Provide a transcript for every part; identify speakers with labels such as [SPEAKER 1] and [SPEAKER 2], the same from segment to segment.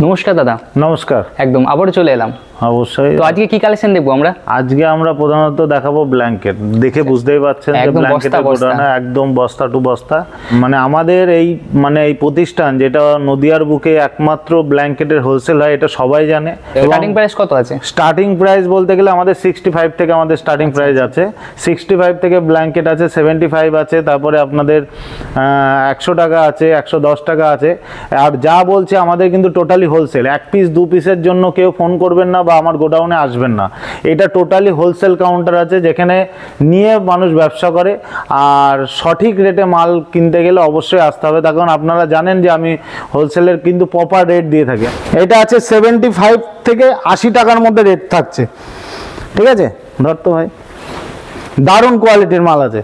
[SPEAKER 1] নমস্কার দাদা।
[SPEAKER 2] নমস্কার।
[SPEAKER 1] একদম আবার চলে এলাম।
[SPEAKER 2] অবশ্যই।
[SPEAKER 1] তো আজকে কি কালেকশন দেখব আমরা?
[SPEAKER 2] আজকে আমরা প্রধানত দেখাবো ব্ল্যাঙ্কেট দেখে বুঝতেই পারছেন যে ব্ল্যাঙ্কেটের। গোডাউনে একদম বস্তা টু বস্তা। মানে আমাদের এই মানে এই প্রতিষ্ঠান যেটা নদিয়ার বুকে একমাত্র ব্ল্যাঙ্কেটের হোলসেল হয় এটা সবাই জানে।
[SPEAKER 1] স্টার্টিং প্রাইস কত আছে?
[SPEAKER 2] স্টার্টিং প্রাইস বলতে গেলে আমাদের সিক্সটি ফাইভ থেকে আমাদের স্টার্টিং প্রাইস আছে। সিক্সটি ফাইভ থেকে ব্ল্যাঙ্কেট আছে সেভেন্টি ফাইভ আছে তারপরে আপনাদের একশো টাকা আছে একশো দশ টাকা আছে। আর যা বলছে আমাদের কিন্তু টোটালি হোলসেল এক পিস দু পিসের জন্য কেউ ফোন করবেন না বা আমার গোডাউনে আসবেন না। এটা টোটালি হোলসেল কাউন্টার আছে, যেখানে নিয়ে মানুষ ব্যবসা করে, আর সঠিক রেটে মাল কিনতে গেলে অবশ্যই আসতে হবে। তখন আপনারা জানেন যে আমি হোলসেলের কিন্তু প্রপার রেট দিয়ে থাকি।
[SPEAKER 3] এটা আছে সেভেন্টি ফাইভ থেকে আশি টাকার মধ্যে রেট থাকছে।
[SPEAKER 2] ঠিক আছে? ধর তো ভাই। দারুণ কোয়ালিটির মাল আছে।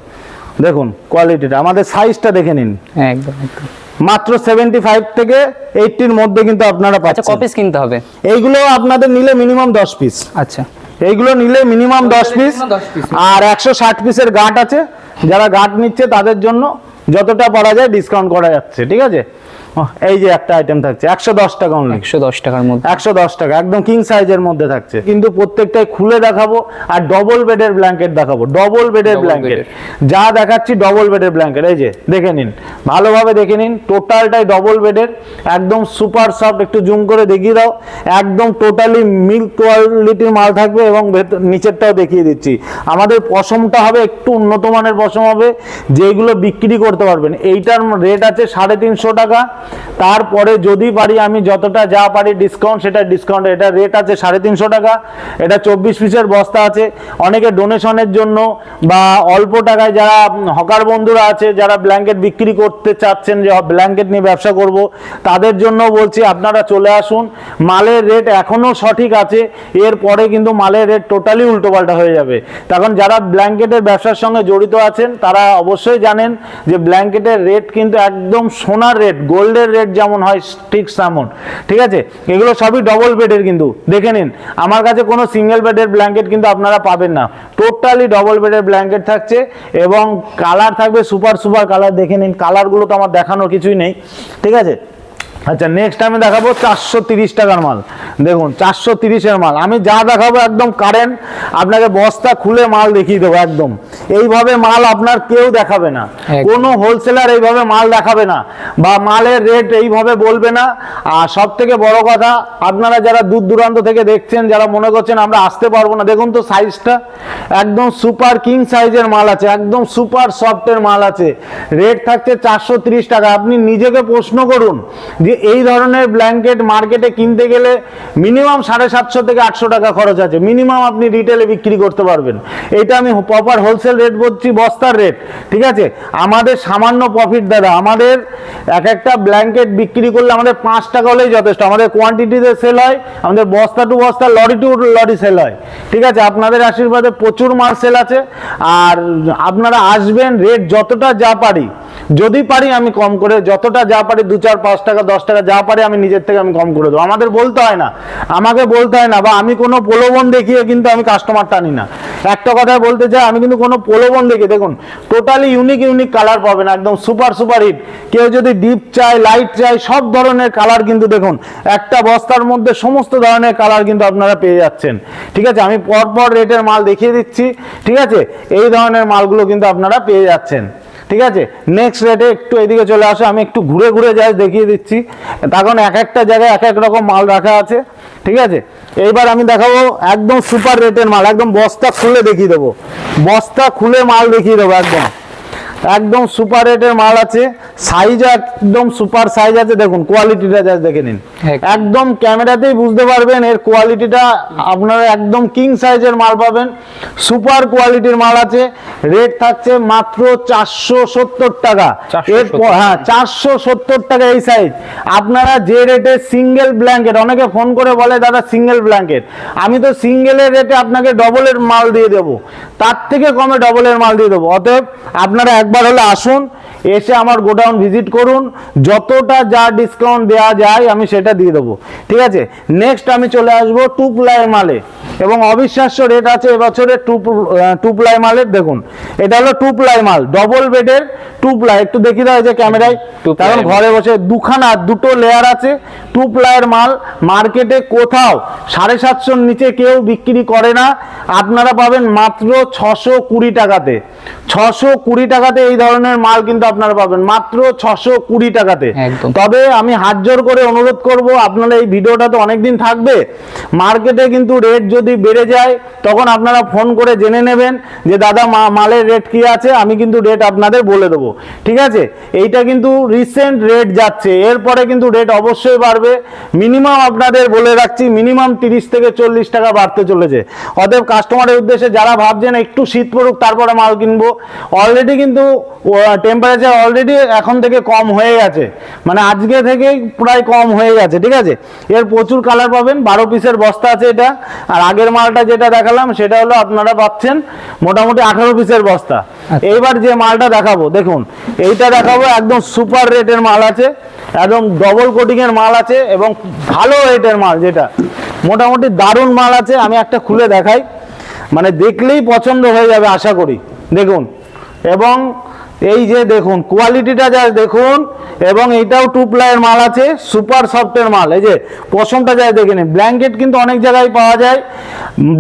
[SPEAKER 2] দেখুন কোয়ালিটিটা আমাদের সাইজটা দেখে নিন।
[SPEAKER 1] হ্যাঁ একদম একদম।
[SPEAKER 3] মাত্র সেভেন্টি ফাইভ থেকে এইটটির মধ্যে কিন্তু আপনারা
[SPEAKER 1] আচ্ছা
[SPEAKER 3] পাচ্ছেন।
[SPEAKER 1] কপিস কিনতে হবে?
[SPEAKER 3] এইগুলো আপনাদের নিলে মিনিমাম দশ পিস
[SPEAKER 1] আচ্ছা।
[SPEAKER 3] এইগুলো নিলে মিনিমাম দশ পিস আর একশো ষাট পিসের গাঁট আছে। যারা গাঁট নিচ্ছে তাদের জন্য যতটা পারা যায় ডিসকাউন্ট করা যাচ্ছে ঠিক আছে? এই যে একটা আইটেম থাকছে একশো দশ টাকা অনলি
[SPEAKER 1] একশো দশ টাকার মধ্যে।
[SPEAKER 3] একশো দশ টাকা একদম কিং সাইজের মধ্যে থাকছে। কিন্তু প্রত্যেকটাই খুলে দেখাবো আর ডবল বেডের ব্ল্যাঙ্কেট দেখাবো ডবল বেডের ব্ল্যাঙ্কেট যা দেখাচ্ছি ডবল বেডের ব্ল্যাঙ্কেট এই যে দেখে নিন। ভালোভাবে দেখে নিন টোটালটাই ডবল বেডের একদম সুপার সফট একটু জুম করে দেখিয়ে দাও। একদম টোটালি মিল্ক কোয়ালিটির মাল থাকবে এবং নিচেরটাও দেখিয়ে দিচ্ছি। আমাদের পশমটা হবে একটু উন্নত মানের পশম হবে যেগুলো বিক্রি করতে পারবেন। এইটার রেট আছে সাড়ে তিনশো টাকা। তারপরে যদি পারি আমি যতটা যা পারি ডিসকাউন্ট সেটা ডিসকাউন্ট এটা রেট আছে সাড়ে তিনশো টাকা, এটা চব্বিশ পিসের বস্তা আছে। অনেকে ডোনেশনের জন্য বা অল্প টাকায় যারা হকার বন্ধুরা আছে, যারা ব্ল্যাঙ্কেট বিক্রি করতে চাচ্ছেন, যে ব্ল্যাঙ্কেট নিয়ে ব্যবসা করব, তাদের জন্য বলছি আপনারা চলে আসুন। মালের রেট এখনও সঠিক আছে এরপরে কিন্তু মালের রেট টোটালি উল্টোপাল্টা হয়ে যাবে। তখন যারা ব্ল্যাঙ্কেটের ব্যবসার সঙ্গে জড়িত আছেন, তারা অবশ্যই জানেন যে ব্ল্যাঙ্কেটের রেট কিন্তু একদম সোনার রেট গোল্ডের রেট যেমন হয়, ঠিক তেমন। ঠিক আছে? এগুলো সবই ডবল বেডের কিন্তু। দেখে নিন, আমার কাছে কোনো সিঙ্গেল বেডের ব্ল্যাঙ্কেট কিন্তু আপনারা পাবেন না। টোটালি ডবল বেডের ব্ল্যাঙ্কেট থাকছে এবং কালার থাকবে সুপার সুপার কালার দেখে নিন কালারগুলো তো আমার দেখানোর কিছুই নেই। ঠিক আছে? আচ্ছা নেক্সট আমি দেখাবো চারশো তিরিশ টাকার মাল। দেখুন, চারশো তিরিশের মাল। আমি যা দেখাবো একদম কারেন্ট আপনাকে বস্তা খুলে মাল দেখিয়ে দেবো একদম। এইভাবে মাল আপনার কেউ দেখাবে না। কোনো হোলসেলার এইভাবে মাল দেখাবে না বা মালের রেট এইভাবে বলবে না। আর সব থেকে বড় কথা আপনারা যারা দূর দূরান্ত থেকে দেখছেন যারা মনে করছেন আমরা আসতে পারব না দেখুন তো সাইজটা একদম সুপার কিং সাইজের মাল আছে একদম সুপার সফটের মাল আছে। রেট থাকছে চারশো ত্রিশ টাকা। আপনি নিজেকে প্রশ্ন করুন যে এই ধরনের ব্ল্যাঙ্কেট মার্কেটে কিনতে গেলে মিনিমাম সাড়ে সাতশো থেকে আটশো টাকা খরচ আছে। মিনিমাম আপনি রিটেলে বিক্রি করতে পারবেন। এটা আমি প্রপার হোলসেল রেট বলছি, বস্তার রেট, ঠিক আছে? আমাদের সামান্য প্রফিট দাদা, আমাদের এক একটা ব্ল্যাঙ্কেট বিক্রি করলে আমাদের পাঁচ টাকা হলেই যথেষ্ট। আমাদের কোয়ান্টিটিতে সেল হয়, আমাদের বস্তা টু বস্তা লরি টু লরি সেল হয়, ঠিক আছে? আপনাদের আশীর্বাদে প্রচুর মাল সেল আছে। আর আপনারা আসবেন রেট যতটা যা পারি যদি পারি আমি কম করে, যতটা যা পারি, দু চার, পাঁচ টাকা, দশ টাকা যা পারি আমি নিজের থেকে আমি কম করে দেবো। আমাদের বলতে হয় না। আমাকে বলতে হয় না, বা আমি কোনো প্রলোভন দেখিয়ে কিন্তু আমি কাস্টমার টানি না। একটা কথা বলতে চাই, আমি কিন্তু কোনো প্রলোভন দেখি দেখুন টোটালি ইউনিক ইউনিক কালার পাবেন, একদম সুপার সুপার হিট কেউ যদি ডিপ চায় লাইট চায়, সব ধরনের কালার কিন্তু দেখুন, একটা বস্তার মধ্যে সমস্ত ধরনের কালার কিন্তু আপনারা পেয়ে যাচ্ছেন। ঠিক আছে? আমি পর পর রেটের মাল দেখিয়ে দিচ্ছি, ঠিক আছে? এই ধরনের মালগুলো কিন্তু আপনারা পেয়ে যাচ্ছেন। ঠিক আছে? নেক্সট রেটে একটু এদিকে চলে আসো, আমি একটু ঘুরে ঘুরে যাই, দেখিয়ে দিচ্ছি। তখন এক একটা জায়গায় এক এক রকম মাল রাখা আছে, ঠিক আছে? এইবার আমি দেখাবো একদম সুপার রেটের মাল, একদম বস্তা খুলে দেখিয়ে দেবো। বস্তা খুলে মাল দেখিয়ে দেবো, একদম। একদম সুপার রেটের মাল আছে। সাইজ একদম সুপার সাইজ আছে। দেখুন কোয়ালিটিটা জাস্ট দেখে নিন।
[SPEAKER 1] একদম।
[SPEAKER 3] একদম ক্যামেরাতেই বুঝতে পারবেন এর কোয়ালিটিটা আপনারা একদম কিং সাইজের মাল পাবেন। সুপার কোয়ালিটির মাল আছে। রেট থাকছে মাত্র চারশো সত্তর টাকা।
[SPEAKER 1] 470
[SPEAKER 3] এরপর হ্যাঁ চারশো সত্তর টাকা এই সাইজ আপনারা যে রেটে সিঙ্গেল ব্ল্যাঙ্কেট অনেকে ফোন করে বলে দাদা সিঙ্গেল ব্ল্যাঙ্কেট আমি তো সিঙ্গেলের রেটে আপনাকে ডবলের মাল দিয়ে দেবো। তার থেকে কমে ডবলের মাল দিয়ে দেবো। অতএব আপনারা একবার একবার হলে আসুন এসে আমার গোডাউন ভিজিট করুন যতটা যা ডিসকাউন্ট দেওয়া যায় আমি সেটা দিয়ে দেবো। ঠিক আছে? নেক্সট আমি চলে আসব টু প্লাই মালে। এবং অবিশ্বাস্য রেট আছে এবছরে টু টু প্লাই মালের দেখুন এটা হলো টু প্লাই মাল ডবল বেডের টু প্লাই একটু দেখি দাও যে ক্যামেরায়। কারণ ঘরে বসে দুখানা দুটো লেয়ার আছে। টু প্লাইয়ের মাল মার্কেটে কোথাও সাড়ে সাতশোর নিচে কেউ বিক্রি করে না। আপনারা পাবেন মাত্র ছশো কুড়ি টাকাতে। ছশো কুড়ি টাকাতে এই ধরনের মাল কিন্তু আপনারা পাবেন। মাত্র ছশো কুড়ি টাকাতে। তবে আমি হাত জোর করে অনুরোধ করব আপনারা এই ভিডিওটা তো অনেকদিন থাকবে। মার্কেটে কিন্তু রেট যদি বেড়ে যায় তখন আপনারা ফোন করে জেনে নেবেন যে দাদা মালের রেট কি আছে? আমি কিন্তু রেট আপনাদের বলে দেবো। ঠিক আছে? এইটা কিন্তু রিসেন্ট রেট যাচ্ছে। এরপরে কিন্তু রেট অবশ্যই বাড়বে। মিনিমাম আপনাদের বলে রাখছি মিনিমাম তিরিশ থেকে চল্লিশ টাকা বাড়তে চলেছে। অতএব কাস্টমারের উদ্দেশ্যে যারা ভাবছেন একটু শীত পড়ুক তারপরে মাল কিনবো। অলরেডি কিন্তু টেম্পারেচার অলরেডি এখন থেকে কম হয়ে গেছে। মানে আজকে থেকেই প্রায় কম হয়ে গেছে ঠিক আছে? এর প্রচুর কালার পাবেন বারো পিসের বস্তা আছে এটা। আর আগের মালটা যেটা দেখালাম সেটা হলো আপনারা পাচ্ছেন মোটামুটি আঠারো পিসের বস্তা। এইবার যে মালটা দেখাবো দেখুন এইটা দেখাবো একদম সুপার রেটের মাল আছে একদম ডবল কোটিং এর মাল আছে এবং ভালো রেটের মাল যেটা। মোটামুটি দারুণ মাল আছে আমি একটা খুলে দেখাই। মানে দেখলেই পছন্দ হয়ে যাবে আশা করি। দেখুন এবং এই যে দেখুন কোয়ালিটিটা যা দেখুন, এবং এইটাও টু প্লাইয়ের মাল আছে সুপার সফটের মাল। এই যে পশমটা যায় দেখে নিন ব্ল্যাঙ্কেট কিন্তু অনেক জায়গায় পাওয়া যায়।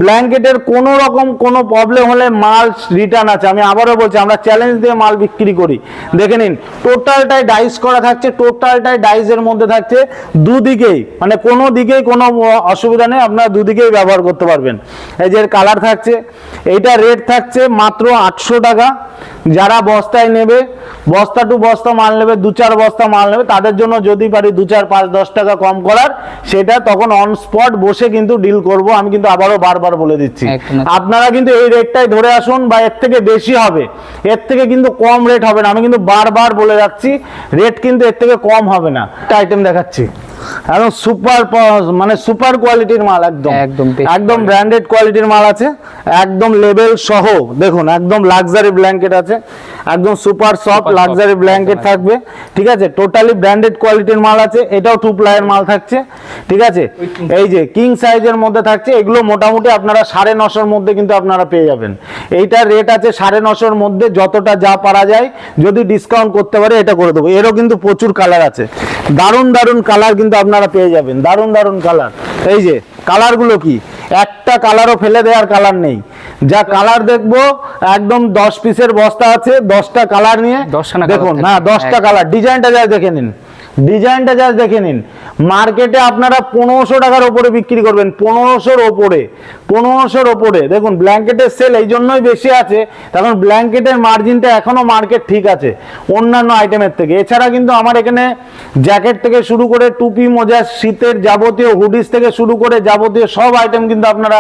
[SPEAKER 3] ব্ল্যাঙ্কেটের কোনো রকম কোনো প্রবলেম হলে মাল রিটার্ন আছে। আমি আবারও বলছি, আমরা চ্যালেঞ্জ দিয়ে মাল বিক্রি করি। দেখে নিন টোটালটাই ডাইস করা থাকছে টোটালটাই ডাইসের মধ্যে থাকছে। দুদিকেই মানে কোনো দিকেই কোনো অসুবিধা নেই, আপনারা দুদিকেই ব্যবহার করতে পারবেন। এই যে কালার থাকছে, এইটা রেট থাকছে মাত্র আটশো টাকা। যারা বস্তায় নেবে বস্তা টু বস্তা মাল নেবে দু চার বস্তা মাল নেবে তাদের জন্য যদি পারি দু চার পাঁচ দশ টাকা কম করার সেটা তখন অন স্পট বসে কিন্তু ডিল করব আমি কিন্তু আবারও বারবার বলে দিচ্ছি। আপনারা কিন্তু এই রেটটাই ধরে আসুন বা এর থেকে বেশি হবে এর থেকে কিন্তু কম রেট হবে না আমি কিন্তু বারবার বলে যাচ্ছি রেট কিন্তু এর থেকে কম হবে না। একটা আইটেম দেখাচ্ছি। একদম সুপার মানে সুপার কোয়ালিটির মাল একদম।
[SPEAKER 1] একদম
[SPEAKER 3] একদম ব্র্যান্ডেড কোয়ালিটির মাল আছে একদম লেভেল সহ দেখুন একদম লাক্সারি ব্ল্যাঙ্কেট আছে একদম সুপার সফট লাক্সারি ব্ল্যাঙ্কেট থাকবে ঠিক আছে? টোটালি ব্র্যান্ডেড কোয়ালিটির মাল আছে এটাও টু প্লাইয়ের মাল থাকছে ঠিক আছে? এই যে কিং সাইজের মধ্যে থাকছে এগুলো মোটামুটি আপনারা সাড়ে নশোর মধ্যে কিন্তু আপনারা পেয়ে যাবেন। এইটার রেট আছে সাড়ে নশোর মধ্যে যতটা যা পারা যায় যদি ডিসকাউন্ট করতে পারে এটা করে দেবো। এরও কিন্তু প্রচুর কালার আছে। দারুণ দারুণ কালার কিন্তু আপনারা পেয়ে যাবেন দারুণ দারুণ কালার এই যে কালারগুলো কি? একটা কালারও ফেলে দেওয়ার কালার নেই। যা কালার দেখব একদম দশ পিসের বস্তা আছে দশটা কালার নিয়ে দেখুন না দশটা কালার ডিজাইনটা যা দেখে নিন। ডিজাইনটা যা দেখে নিন। মার্কেটে আপনারা পনেরোশো টাকার ওপরে বিক্রি করবেন পনেরোশোর ওপরে। পনেরোশোর ওপরে। দেখুন, ব্ল্যাঙ্কেটের সেল এই জন্যই বেশি আছে, কারণ ব্ল্যাঙ্কেটের মার্জিনটা এখনও মার্কেট ঠিক আছে, অন্যান্য আইটেমের থেকে। এছাড়া কিন্তু আমার এখানে জ্যাকেট থেকে শুরু করে টুপি, মোজা, শীতের যাবতীয় হুডিস থেকে শুরু করে যাবতীয় সব আইটেম কিন্তু আপনারা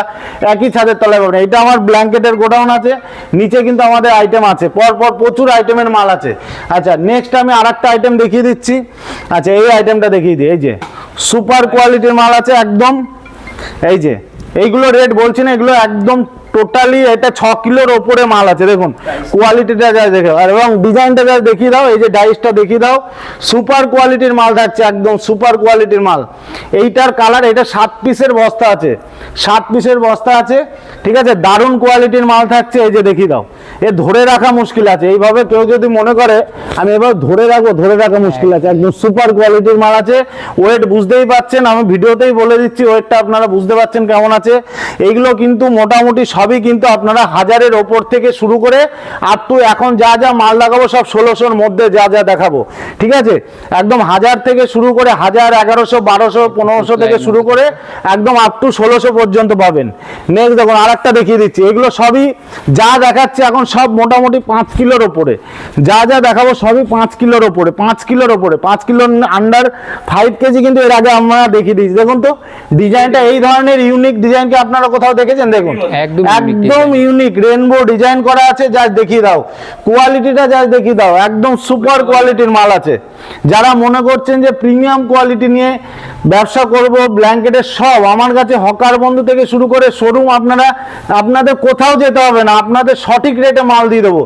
[SPEAKER 3] একই ছাদের তলায় পাবেন। এটা আমার ব্ল্যাঙ্কেটের গোডাউন আছে, নিচে কিন্তু আমাদের আইটেম আছে। পর পর প্রচুর আইটেমের মাল আছে। আচ্ছা নেক্সট আমি আর আইটেম দেখিয়ে দিচ্ছি। আচ্ছা এই আইটেমটা দেখিয়ে দিই। এই যে সুপার কোয়ালিটির মাল আছে একদম। এই যে এইগুলো রেট বলছি না এগুলো একদম টোটালি এটা ছ কিলোর ওপরে মাল আছে, দেখুন। কোয়ালিটিটা যা দেখে, আর এবং ডিজাইনটা যা দেখিয়ে দাও, এই যে ডাইসটা দেখিয়ে দাও সুপার কোয়ালিটির মাল থাকছে, একদম সুপার কোয়ালিটির মাল। এইটার কালার এটা সাত পিসের বস্তা আছে। সাত পিসের বস্তা আছে, ঠিক আছে? দারুণ কোয়ালিটির মাল থাকছে, এই যে দেখিয়ে দাও। এ ধরে রাখা মুশকিল আছে। এইভাবে কেউ যদি মনে করে, আমি এবার ধরে রাখব, ধরে রাখা মুশকিল আছে। একদম সুপার কোয়ালিটির মাল আছে। ওয়েট বুঝতেই পাচ্ছেন আমি ভিডিওতেই বলে দিচ্ছি ওয়েটটা আপনারা বুঝতে পাচ্ছেন কেমন আছে। এইগুলো কিন্তু মোটামুটি সবই কিন্তু আপনারা হাজারের ওপর থেকে শুরু করে আপ টু এখন যা যা মাল লাগাবো সব ষোলোশোর মধ্যে যা যা দেখাবো ঠিক আছে? একদম হাজার থেকে শুরু করে হাজার এগারোশো বারোশো পনেরোশো থেকে শুরু করে একদম আপ টু ষোলোশো পর্যন্ত পাবেন। নেক্সট দেখুন আর একটা দেখিয়ে দিচ্ছি। এগুলো সবই যা দেখাচ্ছে এখন সব মোটামুটি পাঁচ কিলোর ওপরে। যা যা দেখাবো সবই পাঁচ কিলোর ওপরে পাঁচ কিলোর ওপরে। পাঁচ কিলোর আন্ডার ফাইভ কেজি কিন্তু এর আগে আমরা দেখিয়ে দিয়েছি। দেখুন তো ডিজাইনটা এই ধরনের ইউনিক ডিজাইন কি আপনারা কোথাও দেখেছেন? দেখুন। একদম ইউনিক রেনবো ডিজাইন করা আছে যা দেখিয়ে দাও। কোয়ালিটিটা যা দেখিয়ে দাও একদম সুপার কোয়ালিটির মাল আছে। যারা মনে করছেন যে প্রিমিয়াম কোয়ালিটি নিয়ে ব্যবসা করব ব্ল্যাঙ্কেটের সব আমার কাছে হকার বন্ধু থেকে শুরু করে শোরুম আপনারা আপনাদের কোথাও যেতে হবে না আপনাদের সঠিক রেটে মাল দিয়ে দেবো।